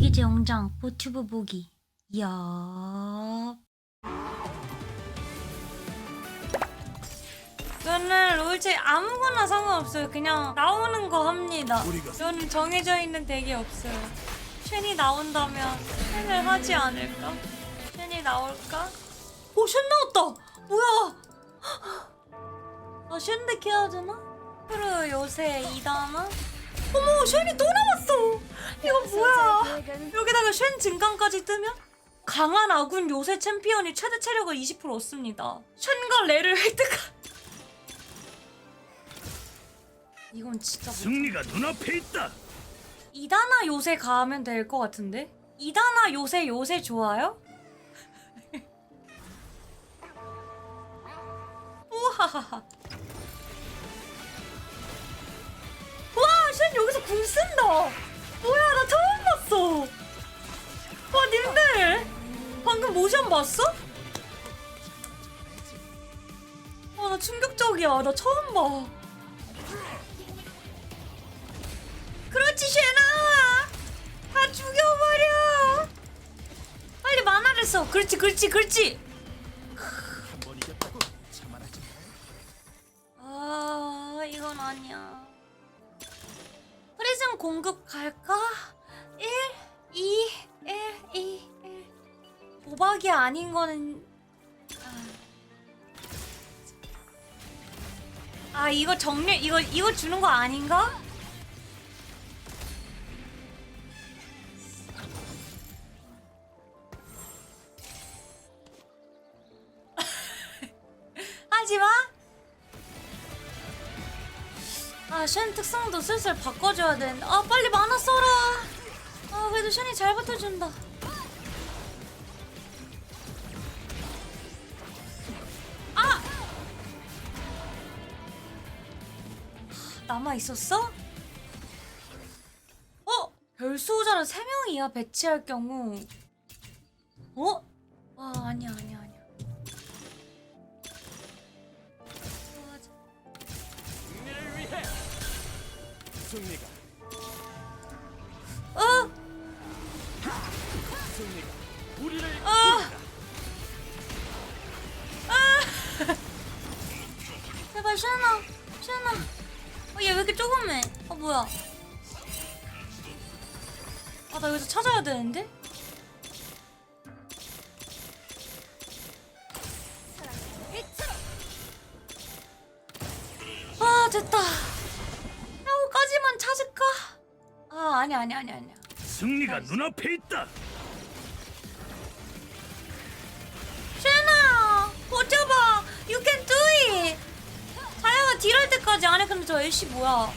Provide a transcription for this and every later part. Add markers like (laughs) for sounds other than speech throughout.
이게 제 영장 보튜브 보기. 이야. 저는 롤체 아무거나 상관없어요. 그냥 나오는 거 합니다. 저는 정해져 있는 덱이 없어요. 쉔이 나온다면 쉔을 하지 않을까? 쉔이 나올까? 오, 쉔 나왔다! 뭐야! 아, 쉔덱 해야 되나? 프로 요새 2단아? 어머, 쉔이 또 나왔어! 이거 뭐야! 여기다가 쉔 증강까지 뜨면? 강한 아군 요새 챔피언이 최대 체력을 20% 얻습니다. 쉔과 레를 획득한. 이건 진짜 못 승리가 눈앞에 있다. 이다나 요새 가면 될 것 같은데? 이다나 요새 요새 좋아요? (laughs) 우하하하. 궁 쓴다. 뭐야, 나 처음 봤어. 와, 님들 방금 모션 봤어? 와, 나 충격적이야. 나 처음 봐. 그렇지 쉐나 다 죽여버려 빨리 만화를 써 그렇지 그렇지 그렇지 공급 갈까? 1 2 1 2 1 도박이 아닌 거는 아, 아 이거 정렬 이거 이거 주는 거 아닌가? 쉔 특성도 슬슬 바꿔줘야 되는데. 아, 빨리 만화 써라. 아, 그래도 쉔이 잘 버텨준다. 아! 남아 있었어? 어? 별수호자는 3명 이하 배치할 경우. 어? 와, 아니야, 아니야, 승리가. 어? 승리가 우리를 아! (laughs) 제발 샤나 샤나 어, 얘 왜 이렇게 조그매? 어 뭐야? 아나 여기서 찾아야 되는데? 아 됐다 아 아니야 아니야 아니야 아니야. 승리가 눈앞에 있다. 쉐나 버텨봐. You can do it. 자야가 딜할 때까지 안 해. 근데 저 애쉬 뭐야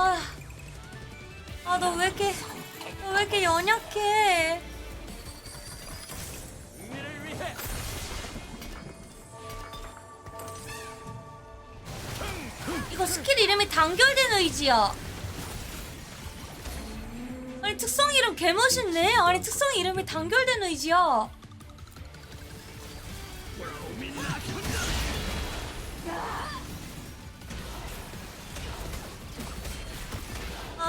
아 아, 너 왜 이렇게, 너 왜 이렇게 연약해? 이거 스킬 이름이 단결된 의지야. 아니, 특성 이름 개멋있네. 아니, 특성 이름이 단결된 의지야.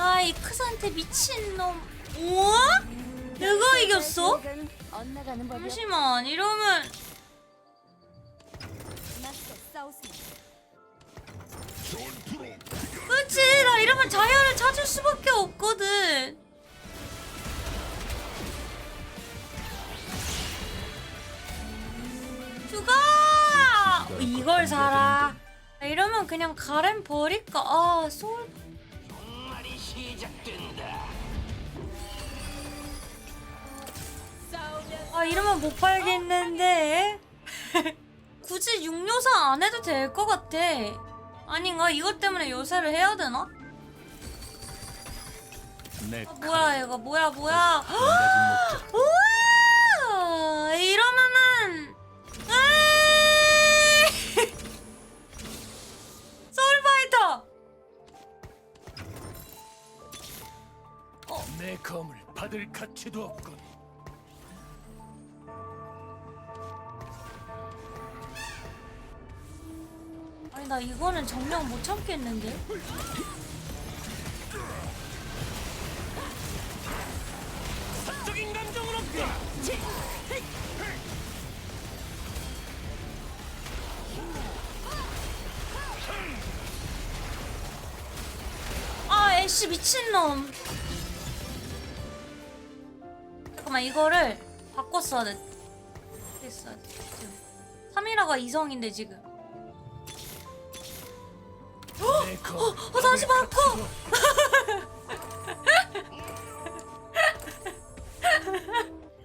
아, 이 크산테 미친놈. 우와? 내가 이겼어? 잠시만, 이러면. 그치 나 이러면 자야를 찾을 수밖에 없거든 죽어 이걸 살아 아, 이러면 그냥 가렌 버릴까 아 소울 아, 이러면 못 팔겠는데. (laughs) 굳이 육요사 안 해도 될 것 같아. 아닌가? 이것 때문에 요새를 해야 되나? 아, 뭐야 이거 뭐야 뭐야? (gasps) 우와! 이러면은 소울파이터! (laughs) 어? 내 검을 받을 가치도 없군. 나 이거는 정령 못 참겠는데? 사적인 감정은 없다. 아 애쉬 미친놈 잠깐만 이거를 바꿨어야 돼 됐어 지금 3이라가 이성인데 지금 내 검. 어 다시 바꿔 (laughs)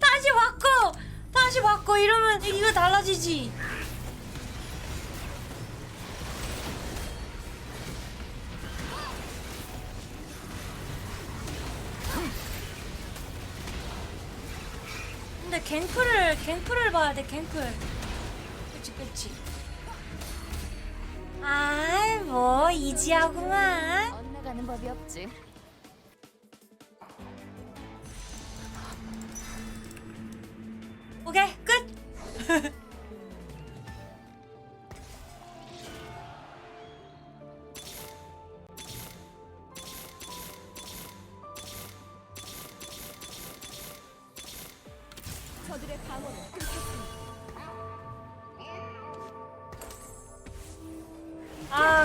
다시 바꿔. 다시 바꿔. 이러면 이거 달라지지. 근데 갱플을 갱플을 봐야 돼 갱플. 그치 그치 아 뭐 이지하구만 엇나가는 법이 없지. 오케이 끝 저들의 방어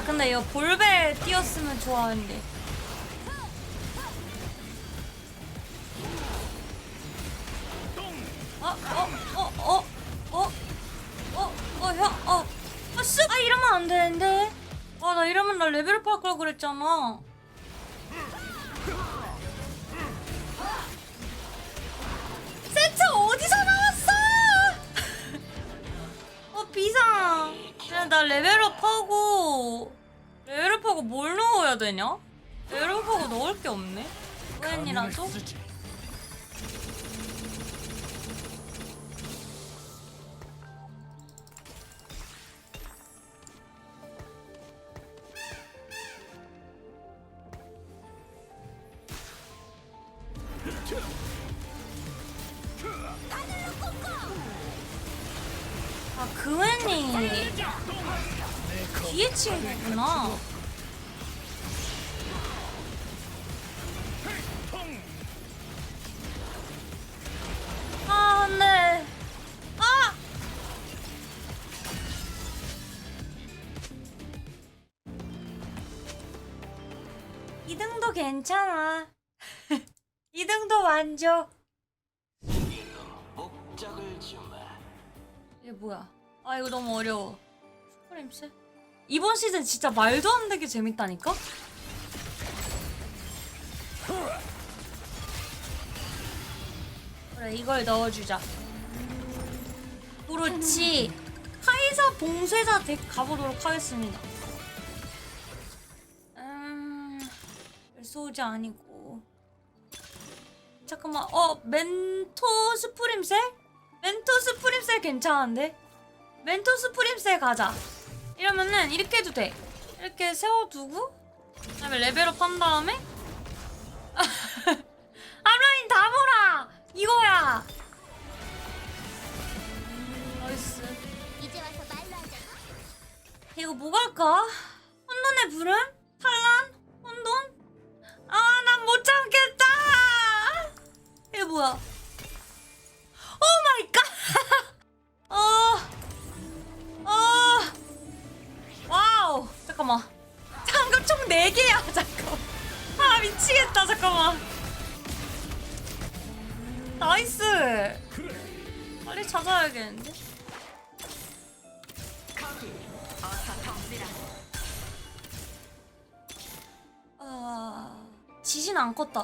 아 근데 이거 볼베 띄었으면 좋아하는데 어? 어? 어? 어? 어? 어? 어? 형? 어? 아, 이러면 안 되는데 아 나 이러면 나 레벨업 할 걸 그랬잖아 세트 어디서 나왔어? (laughs) 어 비상 그냥 나 레벨업하고 레벨업하고 뭘 넣어야 되냐? 레벨업하고 넣을 게 없네 우엔이라도? 검. 뒤에 친구구나 아 안돼 아! 이등도 괜찮아 (laughs) 이등도 만족. 이게 뭐야? 아 이거 너무 어려워. 슈프림스? 이번 시즌 진짜 말도 안 되게 재밌다니까? 그래 이걸 넣어주자. 그렇지. 카이사 봉쇄자 덱 가보도록 하겠습니다. 음, 소우자 아니고. 잠깐만, 어 멘토 스프림셀? 멘토 스프림셀 괜찮은데? 멘토 스프림셀 가자. 이러면은 이렇게 해도 돼. 이렇게 세워두고 그다음에 레벨업 한 다음에 (laughs) 앞라인 다 몰아. 이거야. 나이스. 이제 와서 말로 하자. 이거 뭐 갈까? 혼돈의 부름? 아 지진 안 컸다.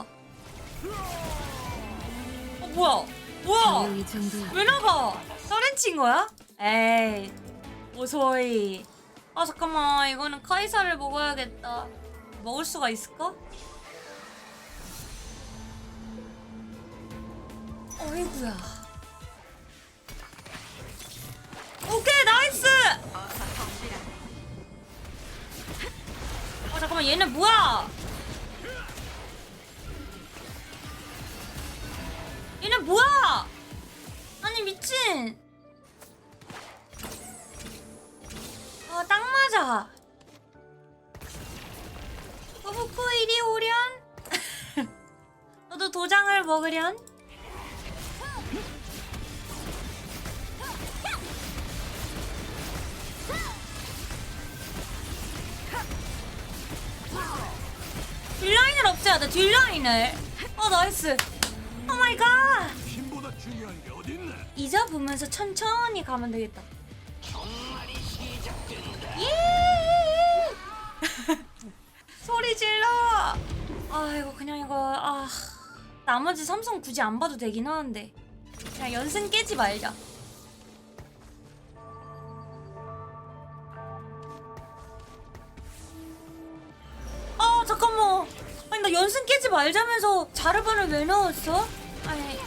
어 뭐야? 뭐야? 이 정도. 왜 나가? 다른 친 거야? 에이 오소이. 아 잠깐만 이거는 카이사를 먹어야겠다. 먹을 수가 있을까? 어이구야. 아 잠깐만 얘네 뭐야? 뭐야? 아니 미친. 아 딱 맞아. 거북코 이리 오련? (laughs) 너도 도장을 먹으련? 뒷라인을 없애야 돼 뒷라인을. 어 나이스. 오 마이 갓. 힘보다 중요한 게 어딨나? 잊어보면서 천천히 가면 되겠다. 예 (laughs) 소리 질러. 아 이거 그냥 이거 아. 나머지 삼성 굳이 안 봐도 되긴 하는데. 그냥 연승 깨지 말자 깨지 말자면서 자르반을 왜 넣었어? 아니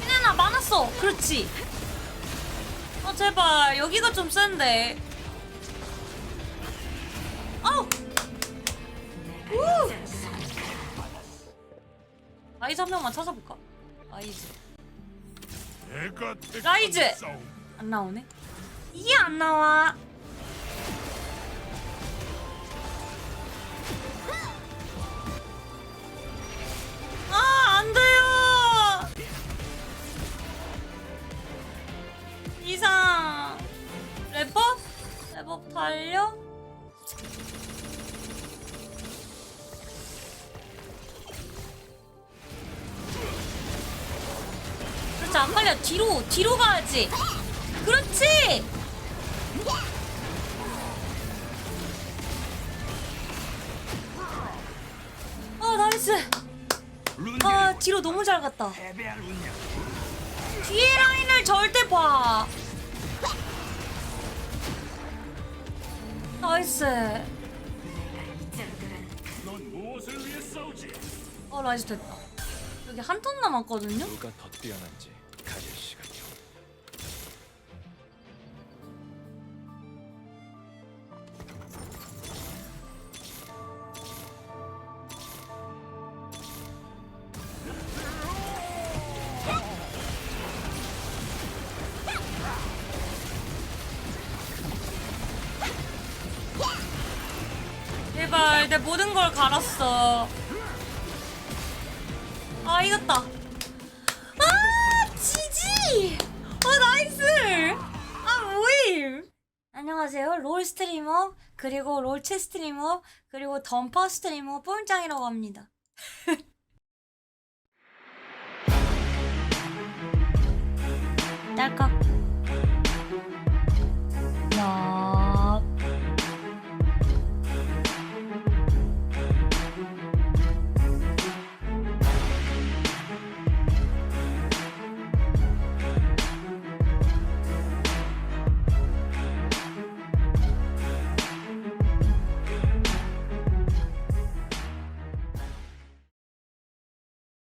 희나나 많았어 그렇지 아 제발 여기가 좀 센데 아우 우! 라이즈 한 명만 찾아볼까? 라이즈. 안 나오네 이게 안 나와 아, 안 돼요! 이상. 랩업? 랩업 달려? 그렇지, 안 빨려. 뒤로, 뒤로 가야지. 그렇지! 아, 나이스. 아, 뒤로 너무 잘 갔다. 뒤에 라인을 절대 봐. 나이스. 어, 나이스 됐다. 여기 한 턴 남았거든요? 누가 더 뛰어난지 가릴 시간이오. 제발, 내 모든 걸 갈았어. 아, 이겼다. 아, 지지! 아, 나이스! 아, 뭐임? 안녕하세요. 롤 스트리머, 그리고 롤체 스트리머, 그리고 던파 스트리머 뽀짱이라고 합니다. (laughs) 딸깍.